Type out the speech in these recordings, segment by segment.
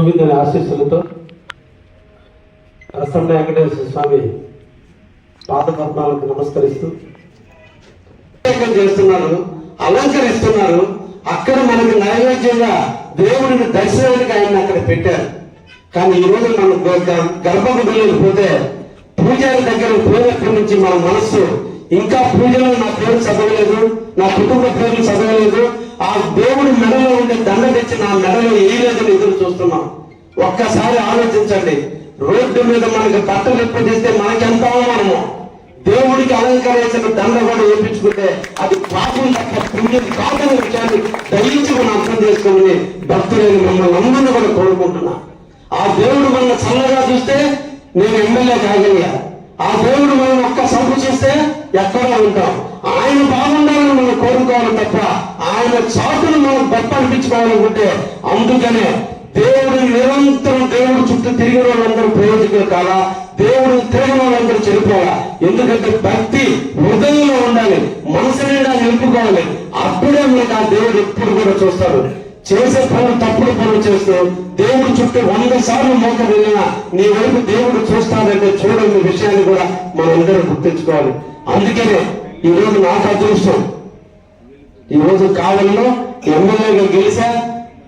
గోవిందుని ఆశీస్సులతో ప్రసన్న వెంకటేశ్వర స్వామి పాదపద్మాలకు నమస్కరిస్తూ చేస్తున్నారు అలంకరిస్తున్నారు. అక్కడ మనకి నైవేద్యంగా దేవుడిని దర్శనానికి ఆయన అక్కడ పెట్టారు. కానీ ఈ రోజు మనం గర్భగుడిలోకి పోతే పూజారి దగ్గర పోయినప్పటి నుంచి మన మనస్సు ఇంకా పూజలో నా పేరు చదవలేదు నా కుటుంబ పేర్లు చదవలేదు. ఆ దేవుడి మెడలో ఉండే దండ నుంచి నా మెడలో రోజున ఎదురు చూస్తున్నాం. ఒక్కసారి ఆలోచించండి. రోడ్డు మీద మనకి బట్టలు ఎప్పుడు చేస్తే మనకెంత అవమానము దేవుడికి అలంకరించిన దండ కూడా వేయించుకుంటే అది పాపం తప్ప పుణ్యం కాదని విషయాన్ని దయించి మనం అర్థం చేసుకుని భక్తులైన మిమ్మల్ని అందరినీ కూడా కోరుకుంటున్నా. ఆ దేవుడు మన చల్లగా చూస్తే నేను ఎమ్మెల్యే కాగలిగా. ఆ దేవుడు మనం ఒక్క సభ చూస్తే ఎక్కడో ఉంటాం. ఆయన బాగుండాలి కోరుకోవాలి తప్ప ఆయన చాటును మనం గొప్ప అనిపించుకోవాలనుకుంటే అందుకనే దేవుడు నిరంతరం దేవుడు చుట్టూ తిరిగిన వాళ్ళందరూ ప్రయోజకులు కాదా? దేవుడు తిరిగిన వాళ్ళందరూ చనిపోవాలా ఎందుకంటే భక్తి హృదయంలో ఉండాలి మనసు నిండా నిలుపుకోవాలి. అప్పుడే మీకు ఆ దేవుడు ఎప్పుడు కూడా చూస్తాడు. చేసే పనులు తప్పుడు పనులు చేస్తూ దేవుడు చుట్టూ వంద సార్లు మోక వెళ్ళినా నీ వైపు దేవుడు చూస్తాడంటే చూడని విషయాన్ని కూడా మనందరం గుర్తుంచుకోవాలి. అందుకనే ఈ రోజు నాకు అదృష్టం. ఈ రోజు కావలిలో ఎమ్మెల్యేగా గెలిచా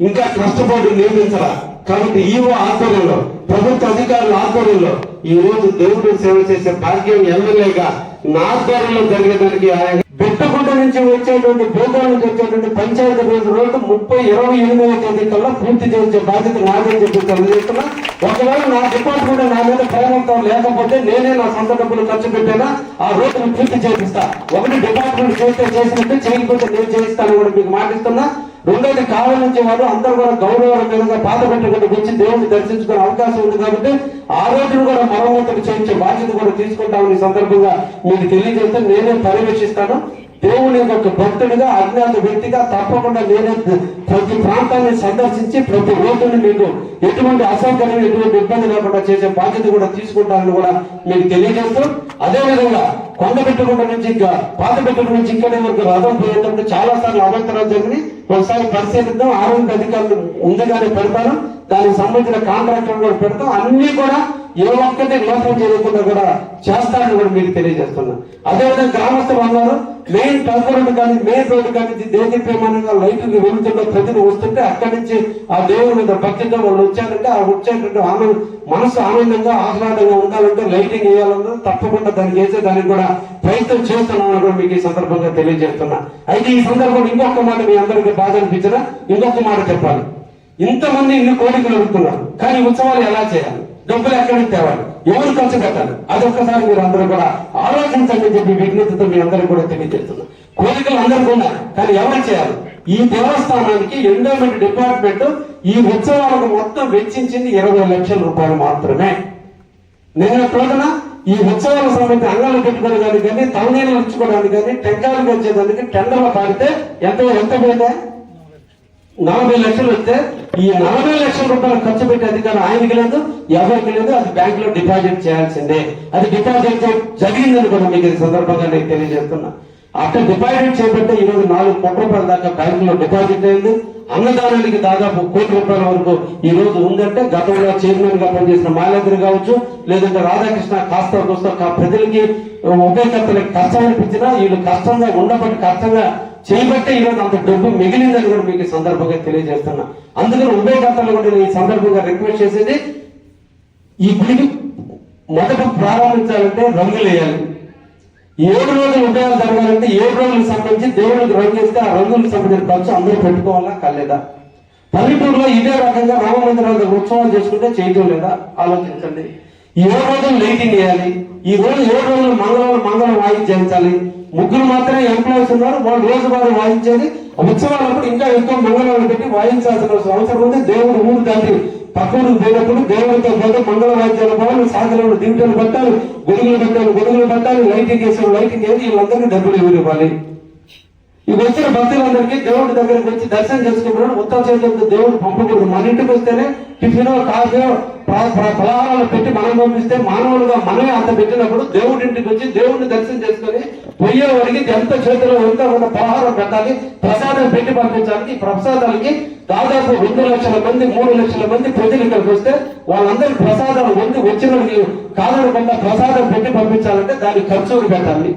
ఇంకా కష్టపడి నియమించరా కాబట్టి ఈవో ఆధ్వర్యంలో ప్రభుత్వ అధికారుల ఆధ్వర్యంలో ఈ రోజు దేవుడు సేవ చేసే భాగ్యం ఎమ్మెల్యేగా నా ఆధ్వర్యంలో జరిగేదానికి ఆయన బెట్టగుంట నుంచి వచ్చేటువంటి భూగోళం నుంచి వచ్చేటువంటి పంచాయతీ రోజు రోడ్డు ముప్పై ఇరవై ఎనిమిదవ తేదీ కల్లా పూర్తి చేసే బాధ్యత నాదే చెప్పి తెలియజేస్తున్నా. ఒకవేళ నా డిపార్ట్మెంట్ నా మీద ప్రేమతో లేకపోతే నేనే నా సొంత డబ్బులు ఖర్చు పెట్టానా? ఆ రోడ్డును పూర్తి చేపిస్తా. ఒకటి డిపార్ట్మెంట్ చేస్తే చేసినట్టు చేయకపోతే నేను చేయిస్తాను కూడా మీకు మాటిస్తున్నా. రెండోది కాలం వారు అందరూ కూడా గౌరవం మీదుగా పాత పెట్టుకుంటూ వచ్చి దేవుడిని దర్శించుకునే అవకాశం ఉంది కాబట్టి ఆ రోజును కూడా మరమ్మతులు చేయించే బాధ్యత కూడా తీసుకుంటామని సందర్భంగా మీకు తెలియజేస్తే నేనే పర్యవేక్షిస్తాను. దేవుని యొక్క భక్తుడిగా అజ్ఞాత వ్యక్తిగా తప్పకుండా నేనే ప్రతి ప్రాంతాన్ని సందర్శించి ప్రతి రోడ్డుని మీకు ఎటువంటి అసౌకర్యం ఎటువంటి ఇబ్బంది లేకుండా చేసే బాధ్యత కూడా తీసుకుంటానని కూడా మీకు తెలియజేస్తూ అదేవిధంగా కొండ పెట్టుకుంట నుంచి ఇంకా పాత పెట్టుకుంట నుంచి ఇక్కడే వరకు రథం పోయేటప్పుడు చాలా సార్లు అవంతరాలు జరిగినాయి. ఒకసారి పరిశీలిద్దాం ఆరోగ్య అధికారులు ఉందిగానే పెడతాను దానికి సంబంధించిన కాంట్రాక్టర్ కూడా పెడతాం అన్ని కూడా ఏ ఒక్కటి లోపం చేయకుండా కూడా చేస్తారని కూడా మీకు తెలియజేస్తున్నా. అదేవిధంగా గ్రామస్తులు అన్నారు మెయిన్ టర్క్ కానీ మెయిన్ రోడ్డు కానీ దేని ప్రమాణంగా లైట్లు వెళ్తున్న ప్రజలు వస్తుంటే అక్కడి నుంచి ఆ దేవుని మీద భక్తితో వాళ్ళు వచ్చారంటే ఆ వచ్చేటువంటి ఆనంద మనసు ఆనందంగా ఆహ్లాదంగా ఉండాలంటే లైటింగ్ వేయాలన్నా తప్పకుండా దాన్ని వేసే దానికి కూడా ప్రయత్నం చేస్తున్నామని కూడా మీకు ఈ సందర్భంగా తెలియజేస్తున్నా. అయితే ఈ సందర్భంలో ఇంకొక మాట మీ అందరికీ బాధ అనిపించిన ఇంకొక మాట చెప్పాలి. ఇంతమంది ఇన్ని కోరికలు అడుగుతున్నారు. కానీ ఉత్సవాలు ఎలా చేయాలి? డబ్బులు ఎక్కడికి తేవాలి? ఎవరు ఖర్చు పెట్టాలి? అదొక్కసారి మీరు అందరూ కూడా ఆలోచించండి చెప్పి విఘ్నతతో మీ అందరూ కూడా తెలియజేస్తున్నారు కోరికలు అందరికీ ఉన్నారు కానీ ఎవరు చేయాలి? ఈ దేవస్థానానికి ఎండోమెంట్ డిపార్ట్మెంట్ ఈ ఉత్సవాలకు మొత్తం వెచ్చించింది ఇరవై లక్షల రూపాయలు మాత్రమే. నేను రోజున ఈ ఉత్సవాల సంబంధించి అంగాలు పెట్టుకోవడానికి కానీ తలనీళ్ళు ఉంచుకోవడానికి కానీ టెంకాయలు పెంచేదానికి టెండర్లు పాడితే ఎంత ఎంత పోయితే నలభై లక్షలు వస్తే ఈ నలభై లక్షల రూపాయలు ఖర్చు పెట్టే అధికారం ఆయనకి లేదు ఎవరికి లేదు అది బ్యాంక్లో డిపాజిట్ చేయాల్సిందే. అది డిపాజిట్ జరిగిందని కూడా మీకు ఈ సందర్భంగా నేను తెలియజేస్తున్నా. అక్కడ డిపాజిట్ చేయబట్టే ఈ రోజు నాలుగు కోట్ల రూపాయల దాకా బ్యాంక్లో డిపాజిట్ అయింది. అన్నదానానికి దాదాపు కోటి రూపాయల వరకు ఈ రోజు ఉందంటే గతంలో చైర్మన్గా పనిచేసిన మాలేంద్ర కావచ్చు లేదంటే రాధాకృష్ణ కాస్త కోస్త ప్రజలకి ఉభయకర్తలకి కష్టం అనిపించినా వీళ్ళు కష్టంగా ఉండబట్టి కష్టంగా చేయబట్టే ఈరోజు అంత డబ్బు మిగిలిందని కూడా మీకు సందర్భంగా తెలియజేస్తున్నా. అందుకని ఉభయకర్తలు కూడా నేను ఈ సందర్భంగా రిక్వెస్ట్ చేసేది ఈ గుడికి మొదట ప్రారంభించాలంటే రంగులు వేయాలి. ఏడు రోజులు ఉదయాలు జరగాలంటే ఏడు రోజులకు సంబంధించి దేవుడికి రంగు వేస్తే ఆ రంగులకు సంబంధించిన ఖర్చు అందరూ పెట్టుకోవాలా కలేదా? పల్లెటూరులో ఇదే రకంగా రామమందిరాల ఉత్సవాలు చేసుకుంటే చేయటం లేదా? ఆలోచించండి. ఏ ఏడు రోజులు లైటింగ్ వేయాలి. ఈ రోజు ఏడు రోజులు మంగళవారం మంగళం వాయించాలి ముగ్గురు మాత్రమే ఎంప్లాయీస్ ఉన్నారు. వాళ్ళు రోజు వారు వాయించేది. ఉత్సవాలప్పుడు ఇంకా ఎక్కువ మంగళవారం పెట్టి వాయించాల్సిన అవసరం ఉంది. దేవుడు ఊరు దాటి పక్కూరికి పోయినప్పుడు దేవుడితో పాటు మంగళ వాద్యాలు పోవాలి. సాగరంలో దింటలు పట్టాలి. గొడుగులు పట్టాలి గొడుగులు పట్టాలి. లైటింగ్ వేసాం లైటింగ్ వేసి వీళ్ళందరికీ డబ్బులు ఎవరు ఇవ్వాలి. ఇవి వచ్చిన భక్తులందరికీ దేవుడి దగ్గరికి వచ్చి దర్శనం చేసుకుంటున్నాడు ఉత్తర చేతులతో దేవుడు పంపకూడదు మన ఇంటికి వస్తేనే టిఫిన్ కాఫీ ప్ర- పెట్టి మనం పంపిస్తే మానవులుగా మనమే అంత పెట్టినప్పుడు దేవుడి ఇంటికి వచ్చి దేవుడిని దర్శనం చేసుకొని పోయేవాడికి ఎంత చేతిలో ఎంత కొంత పలహారం పెట్టాలి ప్రసాదం పెట్టి పంపించాలి ప్రసాదాలకి దాదాపు రెండు లక్షల మంది మూడు లక్షల మంది ప్రజలు ఇక్కడికి వస్తే వాళ్ళందరూ ప్రసాదాలు వండి వచ్చిన వాళ్ళకి కాదనకుండా ప్రసాదం పెట్టి పంపించాలంటే దానికి ఖర్చులు పెట్టాలి.